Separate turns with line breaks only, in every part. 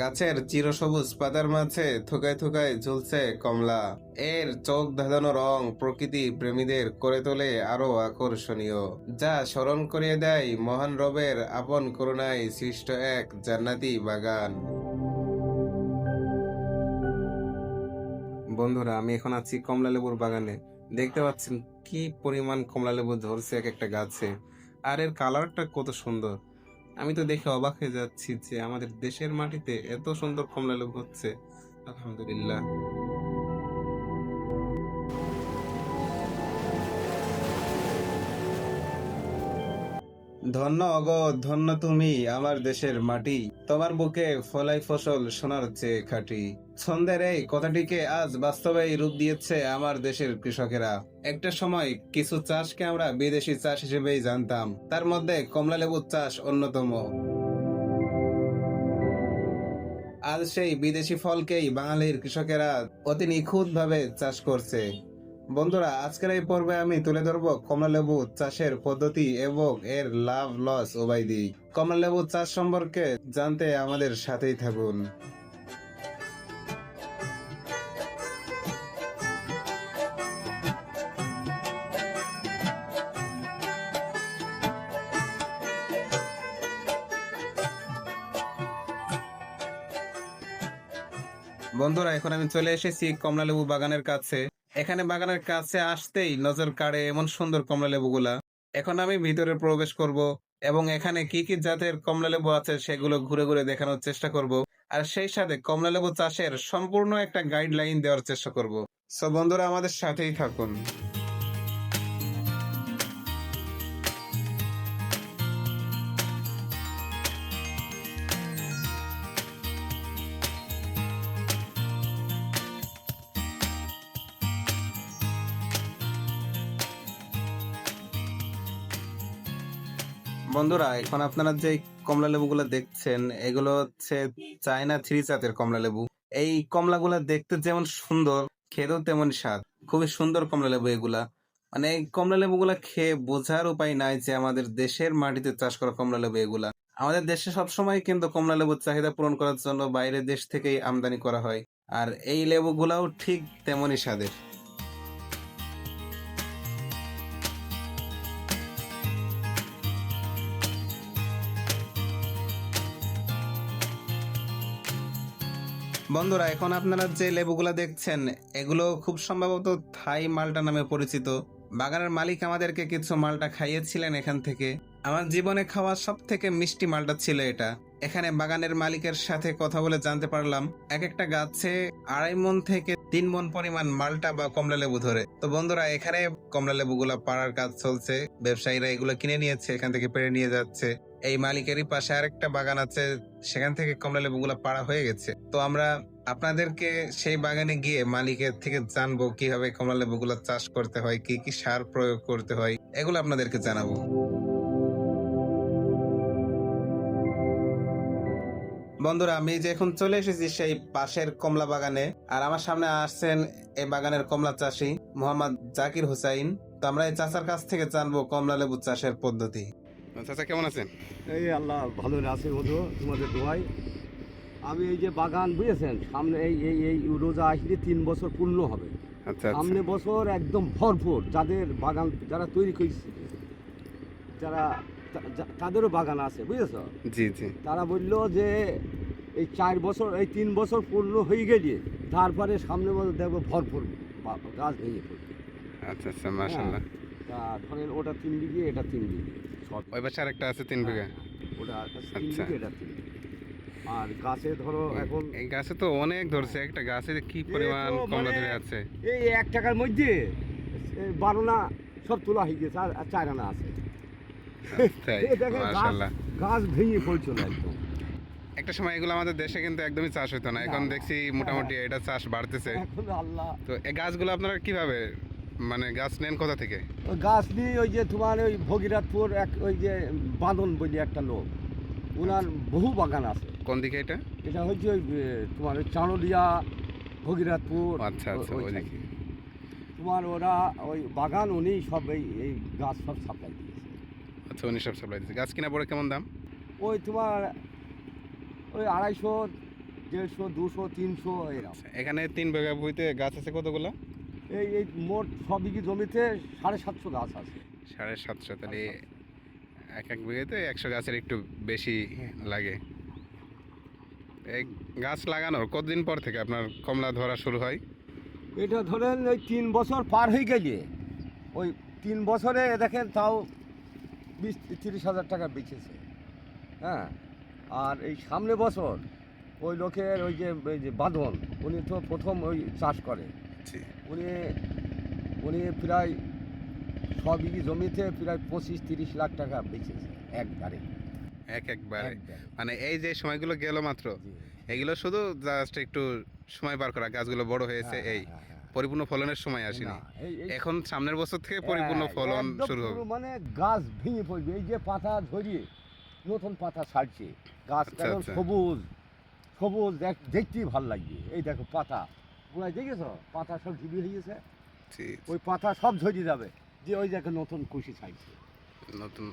গাছের চিরসবুজ পাতার মাঝে থোকায় থোকায় ঝুলছে কমলা। এর চোখ ধাঁধানো রং প্রকৃতি প্রেমীদের করে তোলে আরও আকর্ষণীয়, যা স্মরণ করিয়ে দেয় মহান রবের আপন করুণায় সৃষ্ট এক জান্নাতি বাগান। বন্ধুরা, আমি এখন আছি কমলা লেবুর বাগানে। দেখতে পাচ্ছেন কি পরিমাণ কমলা লেবু ধরছে এক একটা গাছে। আর এর কালারটা কত সুন্দর। আমি তো দেখে অবাক হয়ে যাচ্ছি যে আমাদের দেশের মাটিতে এত সুন্দর কমলা লেবু হচ্ছে। আলহামদুলিল্লাহ। ধন্য অগ, ধন্য তুমি, আমার দেশের মাটি। তোমার বুকে ফলাই ফসল সোনার চেয়ে খাঁটি। ছন্দের এই কথাটিকে আজ বাস্তবে রূপ দিয়েছে আমার দেশের কৃষকেরা। একটা সময় কিছু চাষকে আমরা বিদেশি চাষ হিসেবেই জানতাম। তার মধ্যে কমলা লেবুর চাষ অন্যতম। আজ সেই বিদেশি ফলকেই বাঙালির কৃষকেরা অতি নিখুঁত ভাবে চাষ করছে। বন্ধুরা, আজকের এই পর্বে আমি তুলে ধরবো কমলা লেবু চাষের পদ্ধতি এবং এর লাভ লস উভয় দিক কমলা লেবু চাষ সম্পর্কে জানতে আমাদের সাথেই থাকুন। বন্ধুরা, এখন আমি চলে এসেছি কমলা লেবু বাগানের কাছে। এখানে বাগানের কাছে আসতেই নজর কাড়ে এমন সুন্দর কমলা লেবুগুলা। এখন আমি ভিতরে প্রবেশ করব এবং এখানে কি কি জাতের কমলা লেবু আছে সেগুলো ঘুরে ঘুরে দেখানোর চেষ্টা করব। আর সেই সাথে কমলা লেবু চাষের সম্পূর্ণ একটা গাইডলাইন দেওয়ার চেষ্টা করব। সো বন্ধুরা, আমাদের সাথেই থাকুন। বন্ধুরা, এখন আপনারা যে কমলা লেবুগুলো দেখছেন, এগুলো হচ্ছে চায়না থ্রি জাতের কমলা লেবু। এই কমলাগুলো দেখতে যেমন সুন্দর, খেতেও তেমন স্বাদ। খুবই সুন্দর কমলা লেবু এগুলা। মানে এই কমলা লেবুগুলা খেয়ে বোঝার উপায় নাই যে আমাদের দেশের মাটিতে চাষ করা কমলা লেবু এগুলা। আমাদের দেশে সবসময় কিন্তু কমলা লেবুর চাহিদা পূরণ করার জন্য বাইরের দেশ থেকেই আমদানি করা হয়। আর এই লেবুগুলাও ঠিক তেমনই স্বাদের। বন্ধুরা, এখন আপনারা যে লেবুগুলা দেখছেন, এগুলো খুব সম্ভবত থাই মালটা নামে পরিচিত। বাগানের মালিক আমাদেরকে কিছু মালটা খাইয়েছিলেন এখান থেকে। আমার জীবনে খাওয়া সব থেকে মিষ্টি মালটা ছিল এটা। এখানে বাগানের মালিকের সাথে কথা বলে জানতে পারলাম এক একটা গাছে আড়াই মন থেকে তিন মন পরিমাণ মালটা বা কমলা লেবু ধরে। তো বন্ধুরা, এখানে কমলা লেবুগুলা পাড়ার কাজ চলছে। ব্যবসায়ীরা এগুলো কিনে নিয়েছে, এখান থেকে পেরে নিয়ে যাচ্ছে। এই মালিকেরই পাশে আরেকটা বাগান আছে, সেখান থেকে কমলা লেবুগুলা পাড়া হয়ে গেছে। তো আমরা আপনাদেরকে সেই বাগানে গিয়ে মালিকের থেকে জানব কীভাবে কমলা লেবুগুলো চাষ করতে হয়, কি কি সার প্রয়োগ করতে হয়, এগুলো আপনাদেরকে জানাব। বন্ধুরা, আমি যে এখন চলে এসেছি সেই পাশের কমলা বাগানে, আর আমার সামনে আসছেন এই বাগানের কমলা চাষি মোহাম্মদ জাকির হুসাইন। তো আমরা এই চাচার কাছ থেকে জানব কমলা লেবু চাষের পদ্ধতি। চাচা কেমন আছেন?
এই আল্লাহ ভালো আছে বধু তোমাদের দোয়াই আমি এই যে বাগান বুঝেছেন? সামনে এই এই এই রোজা আসলে তিন বছর পূর্ণ হবে।
আচ্ছা
সামনে বছর একদম ভরপুর। যাদের বাগান যারা তৈরি করেছে যারা তাদেরও বাগান আছে বুঝেছ?
জি জি।
তারা বলল যে এই চার বছর এই তিন বছর পূর্ণ হয়ে গেলে তারপরে সামনে বছর দেখব ভরপুর গাছ ভেঙে পড়বে।
আচ্ছা আচ্ছা
মাশাআল্লাহ। তা ধরেন ওটা তিন বিঘে এটা তিন বিঘে।
ওই পাশে আরেকটা আছে তিন বিঘা।
ওটা
আচ্ছা।
আর গাছে ধরো এখন
এই গাছে তো অনেক ধরছে একটা গাছে কি পরিমাণ কমলা
মানে-
ধরে আছে।
এই এক টাকার মধ্যে না সব তোলা হয়ে গেছে আর চার আনা আছে। দেখেন গাছ ভেঙে পড়ছিল একদম।
একটা সময় এগুলো আমাদের দেশে কিন্তু একদমই চাষ হতো না এখন
না, না।
দেখছি মোটামুটি এটা চাষ বাড়তেছে। তো এই গাছগুলো আপনারা কীভাবে মানে গাছ নেন কোথা থেকে?
ওই গাছ নিয়ে ওই যে তোমার ওই ভগীরথপুর এক ওই যে বাঁধন বলি একটা লোক। ওনার বহু বাগান আছে।
কোন দিকে এটা?
এটা হচ্ছে ওই তোমার ওই চাঁড়লিয়া ভগীরথপুর
আচ্ছা আচ্ছা
ওই
দিকে
তোমার ওরা ওই বাগান উনি সব এই এই গাছ সব সাপ্লাই দিয়েছে।
আচ্ছা উনি সব সাপ্লাই দিচ্ছে গাছ কিনা পড়ে কেমন দাম?
ওই তোমার ওই আড়াইশো দেড়শো দুশো তিনশো এরকম।
এখানে তিন বিঘা ভুঁইতে গাছ আছে কতগুলো?
এই এই মোট ছ বিঘি জমিতে সাড়ে সাতশো গাছ আছে।
সাড়ে সাতশো তাহলে এক এক বিঘাতে একশো গাছের একটু বেশি লাগে। এই গাছ লাগানোর কতদিন পর থেকে আপনার কমলা ধরা শুরু হয়?
এটা ধরেন ওই তিন বছর পার হয়ে গেলে ওই তিন বছরে দেখেন তাও বিশ তিরিশ হাজার টাকা বেচেছে। হ্যাঁ আর এই সামনে বছর ওই লোকের ওই যে ওই যে বাঁধন উনি তো প্রথম ওই চাষ করে। উনি উনি প্রায় ছ বিঘি জমিতে প্রায় পঁচিশ তিরিশ লাখ টাকা বেচেছে একবারে।
এক একবারে। মানে এই যে সময়গুলো গেল মাত্র এগুলো শুধু জাস্ট একটু সময় পার করা গাছগুলো বড় হয়েছে
হ্যাঁ,
এই
হ্যাঁ, হ্যাঁ।
পরিপূর্ণ ফলনের সময় আসেনি। এখন সামনের বছর থেকে পরিপূর্ণ ফলন শুরু হবে।
মানে গাছ ভেঙে পড়বে এই যে পাতা ঝরিয়ে নতুন পাতা ছাড়ছে গাছ
আচ্ছা, আচ্ছা।
সবুজ সবুজ দেখ- দেখতেই ভালো লাগবে। এই দেখো পাতা পুরাই দেখেছ? পাতা সব হয়ে গেছে। ওই পাতা সব ঝরিয়ে যাবে। যে ওই নতুন কুশি
নতুন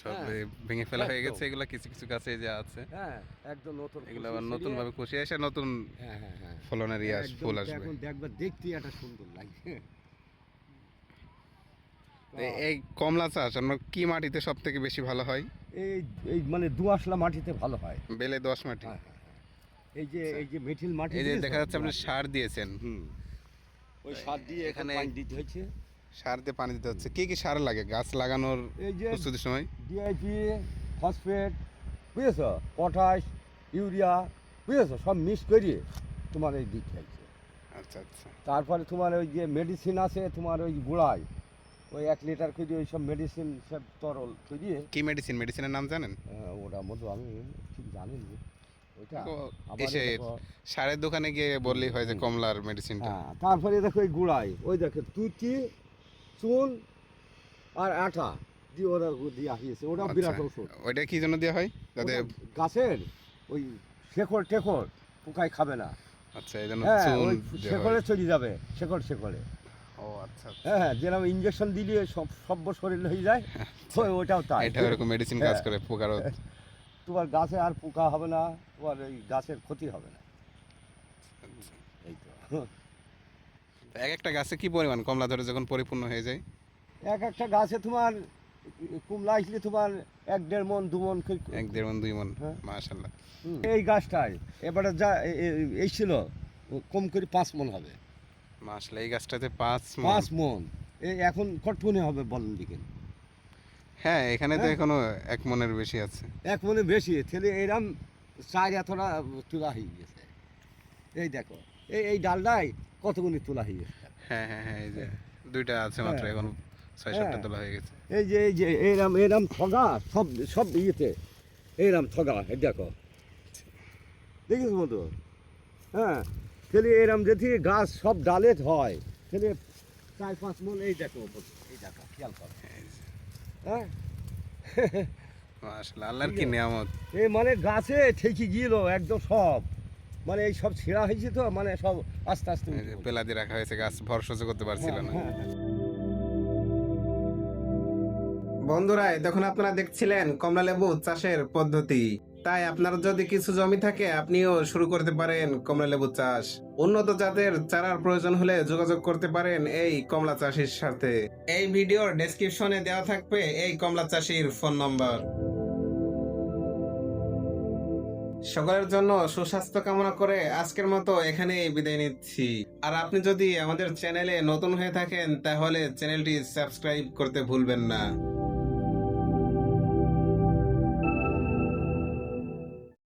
সব
হ্যাঁ,
ভেঙে ফেলা হয়ে গেছে এগুলো কিছু কিছু গাছে যে আছে।
হ্যাঁ একদম নতুন
এগুলো আবার নতুন ভাবে কষে এসে নতুন
হ্যাঁ হ্যাঁ
ফলনের ইয়ে ফুল আসবে।
এখন দেখবে দেখতেই একটা সুন্দর লাগছে
এই কমলা চাষ আমরা কি মাটিতে সব থেকে বেশি ভালো হয়?
এই এই মানে দুয়াশলা মাটিতে ভালো হয়।
বেলে দশ মাটি।
এই যে এই যে মেঠিল মাটি
এই যে দেখা যাচ্ছে আপনি সার দিয়েছেন।
হুম। ওই সার দিয়ে এখানে দিতে হচ্ছে
সার দিয়ে পানি দিতে হচ্ছে। কি কি সার লাগে গাছ লাগানোর প্রস্তুতির সময়?
ডিআইপি ফসফেট বুঝেছ? পটাশ ইউরিয়া বুঝেছ? সব মিক্স করিয়ে তোমার এই দিতে হচ্ছে
আচ্ছা আচ্ছা।
তারপরে তোমার ওই যে মেডিসিন আছে তোমার ওই গুঁড়ায়। ওই এক লিটার করে ওই সব মেডিসিন সব তরল করিয়ে
কি মেডিসিন মেডিসিনের নাম জানেন?
ওটা মধ্যে আমি ঠিক জানি না।
এসে সারের দোকানে গিয়ে বললেই হয় যে কমলার মেডিসিনটা
হ্যাঁ তারপরে দেখো ওই গুঁড়ায়। ওই দেখো চুন আর আটা দিয়ে ওরা দিয়ে আসিয়েছে ওটা বিরাট
আচ্ছা,
ওষুধ
ওইটা কি জন্য দেওয়া হয়? যাতে
গাছের ওই শেকড় টেকড় পোকায় খাবে না।
আচ্ছা এই জন্য
হ্যাঁ শেকড়ে চলে যাবে শেকড় শেকড়ে।
ও আচ্ছা আচ্ছা।
হ্যাঁ হ্যাঁ যেরকম ইঞ্জেকশন দিলে সব সব শরীর হয়ে যায় ওটাও তাই।
এটা এরকম মেডিসিন কাজ। করে পোকারও
তোমার গাছে আর পোকা হবে না তোমার ওই গাছের ক্ষতি হবে না। এই তো।
এক একটা গাছে কি পরিমাণ কমলা ধরে যখন পরিপূর্ণ হয়ে যায়?
এক একটা গাছে তোমার কুমলা আসলে তোমার এক দেড় মন দু মন
এক দেড় মন দুই মন
হ্যাঁ।
মাশাল্লাহ
এই গাছটায় এবারে যা এই ছিল কম করে পাঁচ মন হবে।
মাশাল্লাহ এই গাছটাতে পাঁচ।
পাঁচ মন। এই এখন কট হবে বলেন দিকেন
হ্যাঁ এখানে তো
হ্যাঁ।
এখনও এক মনের বেশি আছে।
এক মনে বেশি। তাহলে এরম চার এতটা তোলা হয়ে গেছে। এই দেখো এই এই ডালটাই কতগুলি তোলা হয়ে গেছে।
হ্যাঁ হ্যাঁ হ্যাঁ এই যে দুইটা আছে মাত্র
হ্যাঁ।
এখন ছয় সাতটা
হ্যাঁ।
তোলা হয়ে গেছে।
এই যে এই যে এরাম এরাম ঠগা সব সব ইয়েতে এরাম ঠগা এই দেখো। দেখিস মতো হ্যাঁ তাহলে এরাম যদি গাছ সব ডালে হয় তাহলে চার পাঁচ মন এই দেখো এই দেখো খেয়াল করো। হ্যাঁ?
মাশাল্লাহ আল্লাহর কি নিয়ামত?
এই মানে গাছে ঠেকি গিয়েল একদম সব। মানে এই সব ছেঁড়া হয়েছে তো মানে সব আস্তে আস্তে।
পেলা দিয়ে রাখা হয়েছে গাছ ভর সহ্য করতে পারছিল না।
হ্যাঁ, হ্যাঁ।
বন্ধুরা দেখুন আপনারা দেখছিলেন কমলা লেবু চাষের পদ্ধতি। তাই আপনার যদি কিছু জমি থাকে, আপনিও শুরু করতে পারেন কমলা লেবু চাষ। উন্নত জাতের চারার প্রয়োজন হলে যোগাযোগ করতে পারেন এই কমলা চাষির সাথে এই ভিডিওর ডেসক্রিপশনে দেওয়া থাকবে এই কমলা চাষির ফোন নম্বর সকলের জন্য সুস্বাস্থ্য কামনা করে আজকের মতো এখানেই বিদায় নিচ্ছি। আর আপনি যদি আমাদের চ্যানেলে নতুন হয়ে থাকেন, তাহলে চ্যানেলটি সাবস্ক্রাইব করতে ভুলবেন না।